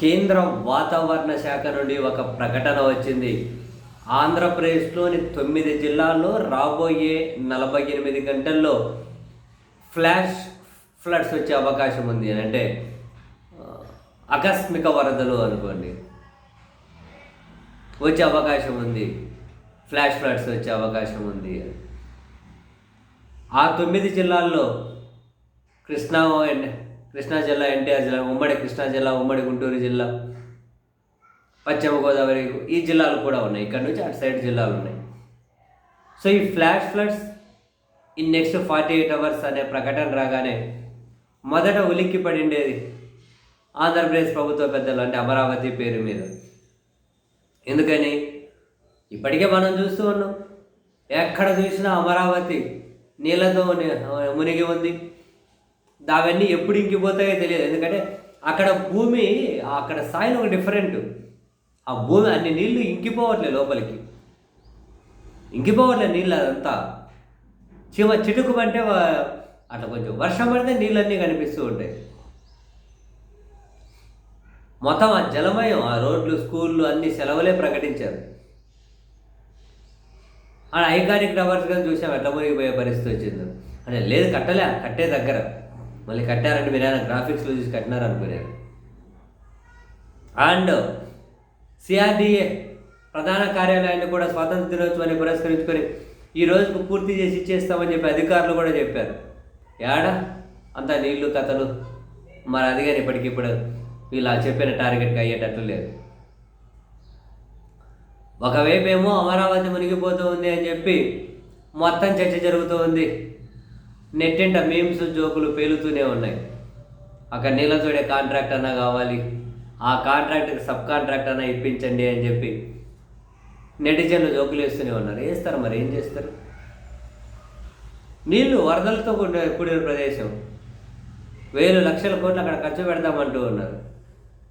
కేంద్ర వాతావరణ శాఖ నుండి ఒక ప్రకటన వచ్చింది. ఆంధ్రప్రదేశ్లోని తొమ్మిది జిల్లాల్లో రాబోయే నలభై ఎనిమిది గంటల్లో ఫ్లాష్ ఫ్లడ్స్ వచ్చే అవకాశం ఉంది అని అంటే ఆకస్మిక వరదలు అనుకోండి. వచ్చే అవకాశం ఉంది. ఫ్లాష్ ఫ్లడ్స్ వచ్చే అవకాశం ఉంది. ఆ తొమ్మిది జిల్లాల్లో కృష్ణా అండ్ కృష్ణా జిల్లా ఎన్టీఆర్ జిల్లా ఉమ్మడి కృష్ణా జిల్లా ఉమ్మడి గుంటూరు జిల్లా పశ్చిమ గోదావరి ఈ జిల్లాలు కూడా ఉన్నాయి. ఇక్కడ నుంచి అటు సైడ్ జిల్లాలు ఉన్నాయి. సో ఈ flash floods in next forty eight hours అనే ప్రకటన రాగానే మొదట ఉలిక్కి పడిండేది ఆంధ్రప్రదేశ్ ప్రభుత్వ పెద్దలు అంటే అమరావతి పేరు మీద. ఎందుకని? ఇప్పటికే మనం చూస్తూ ఉన్నాం. ఎక్కడ చూసినా అమరావతి నీళ్ళతో మునిగి ఉంది. అవన్నీ ఎప్పుడు ఇంకిపోతాయో తెలియదు. ఎందుకంటే అక్కడ భూమి అక్కడ సాయిల్ ఒక డిఫరెంట్ ఆ భూమి అన్ని నీళ్ళు ఇంకిపోవట్లే లోపలికి. ఇంకిపోవట్లే నీళ్ళు అదంతా. చీమ చిటుకు అంటే అట్లా కొంచెం వర్షం పడితే నీళ్ళన్నీ కనిపిస్తూ ఉంటాయి. మొత్తం ఆ జలమయం ఆ రోడ్లు స్కూళ్ళు అన్ని సెలవులే ప్రకటించారు. ఆ ఐకానిక్ టవర్స్ కానీ చూసాం ఎట్లా మునిగిపోయే పరిస్థితి వచ్చింది. అంటే లేదు కట్టలే కట్టే దగ్గర. మళ్ళీ కట్టారంటే మీరు ఏమైనా గ్రాఫిక్స్లో చూసి కట్టినారు అండ్ సిఆర్డిఏ ప్రధాన కార్యాలయాన్ని కూడా స్వాతంత్ర దినోత్సవాన్ని పురస్కరించుకొని ఈ రోజుకు పూర్తి చేసి ఇచ్చేస్తామని చెప్పి అధికారులు కూడా చెప్పారు. ఏడా అంత నీళ్ళు కథలు. మరి అది కానీ ఇప్పటికిప్పుడు వీళ్ళు చెప్పిన టార్గెట్కి అయ్యేటట్లు లేదు. ఒకవైపు ఏమో అమరావతి మునిగిపోతూ ఉంది అని చెప్పి మొత్తం చర్చ జరుగుతూ ఉంది. నెట్టింట మీమ్స్ జోకులు పేలుతూనే ఉన్నాయి. అక్కడ నీళ్ళతోడే కాంట్రాక్ట్ అన్నా కావాలి. ఆ కాంట్రాక్ట్కి సబ్ కాంట్రాక్ట్ అన్నా ఇప్పించండి అని చెప్పి నెటిజన్లు జోకులు వేస్తూనే ఉన్నారు. వేస్తారు మరి ఏం చేస్తారు? నీళ్ళు వరదలతో కూడిన కూడిన ప్రదేశం. వేలు లక్షల కోట్లు అక్కడ ఖర్చు పెడదామంటూ ఉన్నారు.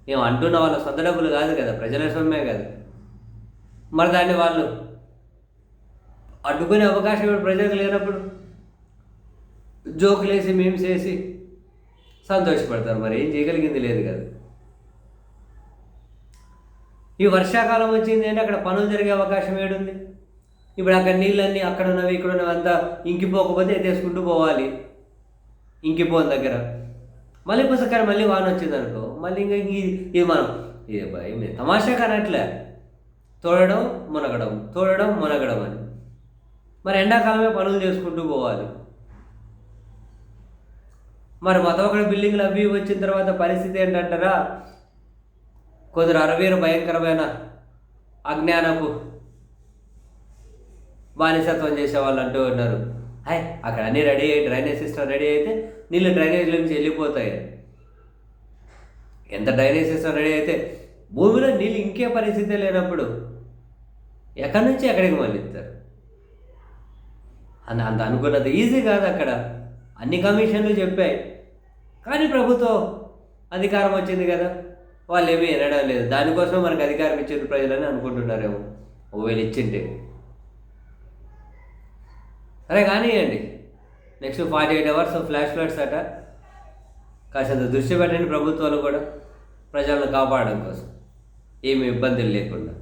మేము అంటున్న వాళ్ళ సొంత డబ్బులు కాదు కదా ప్రజల సొమ్మే కదా. మరి దాన్ని వాళ్ళు అడ్డుకునే అవకాశం ఇప్పుడు ప్రజలకు లేనప్పుడు? జోకులు వేసి మేమ్స్ వేసి సంతోషపడతారు మరి. ఏం చేయగలిగింది లేదు కదా. ఈ వర్షాకాలం వచ్చింది అంటే అక్కడ పనులు జరిగే అవకాశం ఏడుంది? ఇప్పుడు అక్కడ నీళ్ళన్నీ అక్కడ ఉన్నవి ఇక్కడ ఉన్నవి అంతా ఇంకిపోకపోతే ఎత్తేసుకుంటూ పోవాలి. ఇంకిపోని దగ్గర. మళ్ళీ పుస్తకాన్ని మళ్ళీ వాన వచ్చింది అనుకో మళ్ళీ ఇంకా ఇది మనం ఇది భయం తమాషా కానట్లే. తోడడం మునగడం. తోడడం మునగడం అని. మరి ఎండాకాలమే పనులు చేసుకుంటూ పోవాలి. మరి మొత్తం బిల్డింగ్లు అవి వచ్చిన తర్వాత పరిస్థితి ఏంటంటారా? కొందరు అరవీరు భయంకరమైన అజ్ఞానపు బానిసత్వం చేసే వాళ్ళు అంటూ ఉన్నారు. హాయ్ అక్కడ అన్నీ రెడీ అయ్యి డ్రైనేజ్ సిస్టమ్ రెడీ అయితే నీళ్ళు డ్రైనేజ్ల నుంచి వెళ్ళిపోతాయి. ఎంత డ్రైనేజ్ సిస్టమ్ రెడీ అయితే భూమిలో నీళ్ళు ఇంకే పరిస్థితి లేనప్పుడు ఎక్కడి నుంచి ఎక్కడికి మళ్ళిస్తారు అని అంత అనుకున్నది ఈజీ కాదు అక్కడ. అన్ని కమిషన్లు చెప్పాయి. కానీ ప్రభుత్వం అధికారం వచ్చింది కదా. వాళ్ళు ఏమీ వినడం లేదు. దానికోసం మనకు అధికారం ఇచ్చింది ప్రజలని అనుకుంటున్నారేమో. ఒకవేళ ఇచ్చింటే. సరే కానివ్వండి next forty eight hours flash floods అట. కాసేంత దృష్టి పెట్టండి ప్రభుత్వాలు కూడా. ప్రజలను కాపాడడం కోసం. ఏమి ఇబ్బందులు లేకుండా.